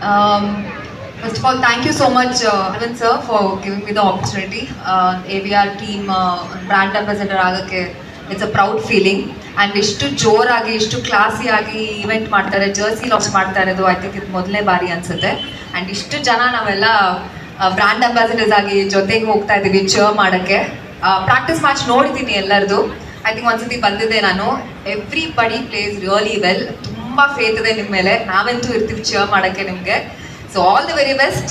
Um, first of all, thank you so much, uh, for sir, for giving me the opportunity. Uh, AVR team uh, brand ambassador ಆಗಕ್ಕೆ it's a proud feeling and ಇಷ್ಟು ಜೋರಾಗಿ ಇಷ್ಟು classy ಆಗಿ event ಮಾಡ್ತಾರೆ Jersey launch ಮಾಡ್ತಾ ಇರೋದು I think ಇದು ಮೊದಲನೇ ಬಾರಿ ಅನ್ಸುತ್ತೆ. ಆ್ಯಂಡ್ ಇಷ್ಟು ಜನ ನಾವೆಲ್ಲ ಬ್ರ್ಯಾಂಡ್ ಅಂಬಾಸಿಡರ್ಸ್ ಆಗಿ ಜೊತೆಗೆ ಹೋಗ್ತಾ ಇದ್ದೀವಿ ಚರ್ ಮಾಡೋಕ್ಕೆ. ಪ್ರಾಕ್ಟೀಸ್ ಮ್ಯಾಚ್ ನೋಡಿದ್ದೀನಿ ಎಲ್ಲರದು. ಐ ಥಿಂಕ್ ಒಂದ್ಸತಿ ಬಂದಿದ್ದೆ ನಾನು. Everybody place really well ತುಂಬ ಫೇತ್ ಇದೆ ನಿಮ್ಮ ಮೇಲೆ. ನಾವಂತೂ ಇರ್ತೀವಿ ಚೇರ್ ಮಾಡೋಕ್ಕೆ ನಿಮಗೆ. So all the very best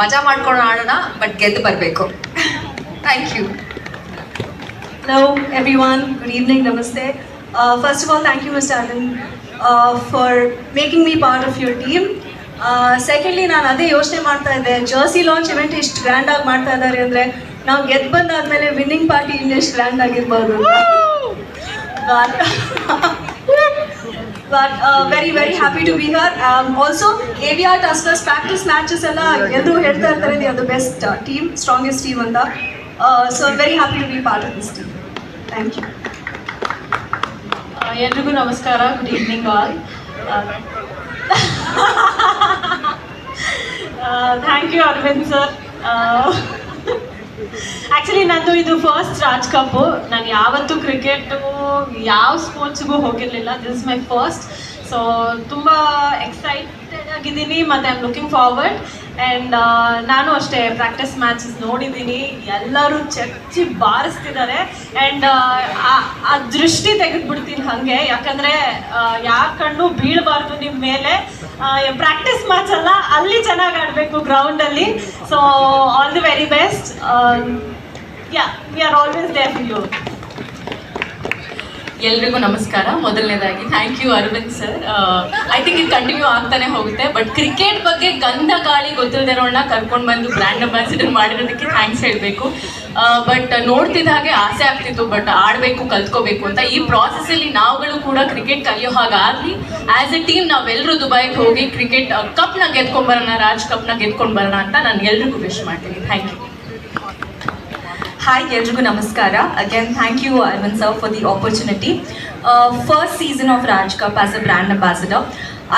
ಮಜಾ ಮಾಡ್ಕೊಂಡು ಆಡೋಣ ಬಟ್ ಗೆದ್ದು ಬರಬೇಕು. Thank you hello everyone good evening ನಮಸ್ತೆ first of all thank you mister ಅಲಿನ್ for making me part of your team secondly ನಾನು ಅದೇ ಯೋಚನೆ ಮಾಡ್ತಾ ಇದ್ದೆ. ಜರ್ಸಿ ಲಾಂಚ್ ಇವೆಂಟ್ ಇಷ್ಟು ಗ್ರ್ಯಾಂಡ್ ಆಗಿ ಮಾಡ್ತಾ ಇದ್ದಾರೆ ಅಂದರೆ ನಾವು ಗೆದ್ದು ಬಂದಾದ್ಮೇಲೆ ವಿನ್ನಿಂಗ್ ಪಾರ್ಟಿ ಇನ್ನೆಷ್ಟು ಗ್ರ್ಯಾಂಡ್ ಆಗಿರ್ಬೋದು but very very happy to be here also uh we are Tuskers practice matches ಎಲ್ಲ ಎಲ್ಲರೂ ಹೇಳ್ತಾ ಇರ್ತಾರೆ. They are the best team strongest team ಅಂತ. So very happy to be part of this team thank you uh, ಎಲ್ರಿಗೂ ನಮಸ್ಕಾರ. Good evening all thank you Aravind sir actually ನಂದು ಇದು first Raj cup ನಾನು ಯಾವತ್ತೂ ಕ್ರಿಕೆಟು ಯಾವ ಸ್ಪೋರ್ಟ್ಸ್ಗೂ ಹೋಗಿರಲಿಲ್ಲ. ದಿಸ್ ಮೈ ಫಸ್ಟ್ ಸೊ ತುಂಬ ಎಕ್ಸೈಟೆಡ್ ಆಗಿದ್ದೀನಿ ಮತ್ತು ಐಮ್ ಲುಕಿಂಗ್ ಫಾರ್ವರ್ಡ್ ಆ್ಯಂಡ್ ನಾನು ಅಷ್ಟೇ ಪ್ರಾಕ್ಟೀಸ್ ಮ್ಯಾಚಸ್ ನೋಡಿದ್ದೀನಿ. ಎಲ್ಲರೂ ಚಚ್ಚಿ ಬಾರಿಸ್ತಿದ್ದಾರೆ. ಆ್ಯಂಡ್ ಆ ದೃಷ್ಟಿ ತೆಗೆದುಬಿಡ್ತೀನಿ ಹಾಗೆ. ಯಾಕಂದರೆ ಯಾರ ಕಣ್ಣು ಬೀಳಬಾರ್ದು ನಿಮ್ಮ ಮೇಲೆ. ಪ್ರಾಕ್ಟೀಸ್ ಮ್ಯಾಚ್ ಅಲ್ಲ, ಅಲ್ಲಿ ಚೆನ್ನಾಗಿ ಆಡಬೇಕು ಗ್ರೌಂಡಲ್ಲಿ so all the very best yeah we are always there you ಎಲ್ರಿಗೂ ನಮಸ್ಕಾರ. ಮೊದಲನೇದಾಗಿ thank you Aravind sir I think ಇದು ಕಂಟಿನ್ಯೂ ಆಗ್ತಾನೆ ಹೋಗುತ್ತೆ ಬಟ್ ಕ್ರಿಕೆಟ್ ಬಗ್ಗೆ ಗಂಧ ಗಾಳಿ ಗೊತ್ತಿಲ್ಲದಿರೋಣ ಕರ್ಕೊಂಡು ಬಂದು ಬ್ರ್ಯಾಂಡ್ ಅಂಬಾಸಿಡರ್ ಮಾಡಿರೋದಕ್ಕೆ ಥ್ಯಾಂಕ್ಸ್ ಹೇಳಬೇಕು. ಬಟ್ ನೋಡ್ತಿದ್ದ ಹಾಗೆ ಆಸೆ ಆಗ್ತಿತ್ತು ಬಟ್ ಆಡಬೇಕು, ಕಲ್ತ್ಕೋಬೇಕು ಅಂತ. ಈ ಪ್ರಾಸೆಸಲ್ಲಿ ನಾವುಗಳು ಕೂಡ ಕ್ರಿಕೆಟ್ ಕಲಿಯೋ ಹಾಗಾಗಲಿ ಆ್ಯಸ್ ಎ ಟೀಮ್ ನಾವೆಲ್ಲರೂ ದುಬೈಗೆ ಹೋಗಿ ಕ್ರಿಕೆಟ್ ಕಪ್ನ ಗೆದ್ಕೊಂಡು ಬರೋಣ, ರಾಜ್ ಕಪ್ನ ಗೆದ್ಕೊಂಡು ಬರೋಣ ಅಂತ ನಾನು ಎಲ್ರಿಗೂ ವಿಶ್ ಮಾಡ್ತೀನಿ. ಥ್ಯಾಂಕ್ ಯು ಹಾಯ್ ಎಲ್ರಿಗೂ ನಮಸ್ಕಾರ. Again thank you Aravind sir for the opportunity first season of Raj cup as a brand ambassador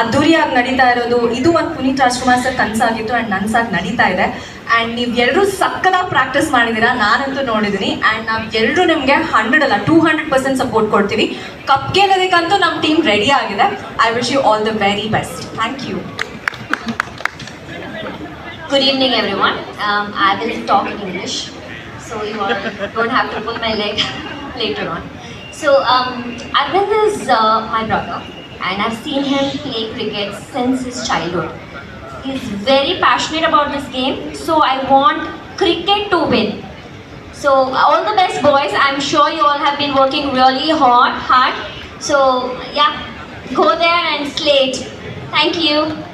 ಅದ್ದೂರಿಯಾಗಿ ನಡೀತಾ ಇರೋದು ಇದು ಒಂದು ಪುನೀತ್ ರಾಜ್ಕುಮಾರ್ ಸರ್ ಕನಸಾಗಿತ್ತು ಆ್ಯಂಡ್ ನನ್ಸಾಗಿ ನಡೀತಾ ಇದೆ. ಆ್ಯಂಡ್ ನೀವು ಎಲ್ಲರೂ ಸಕ್ಕದಾಗಿ ಪ್ರಾಕ್ಟೀಸ್ ಮಾಡಿದ್ದೀರಾ ನಾನಂತೂ ನೋಡಿದ್ದೀನಿ ಆ್ಯಂಡ್ ನಾವು ಎಲ್ಲರೂ ನಿಮಗೆ ಹಂಡ್ರೆಡ್ ಅಲ್ಲ ಟೂ ಹಂಡ್ರೆಡ್ ಪರ್ಸೆಂಟ್ ಸಪೋರ್ಟ್ ಕೊಡ್ತೀವಿ. ಕಪ್ ಗೆಲ್ಲೋದಕ್ಕಂತೂ ನಮ್ಮ ಟೀಮ್ ರೆಡಿ ಆಗಿದೆ. I wish you all the very best thank you good evening everyone I will talk in English, so you all don't have to pull my leg later on. So, um, Arvind is uh, my brother, and I've seen him play cricket since his childhood. He's very passionate about this game, so I want cricket to win. So, all the best, boys. I'm sure you all have been working really hard, hard. So, yeah, go there and slay. Thank you.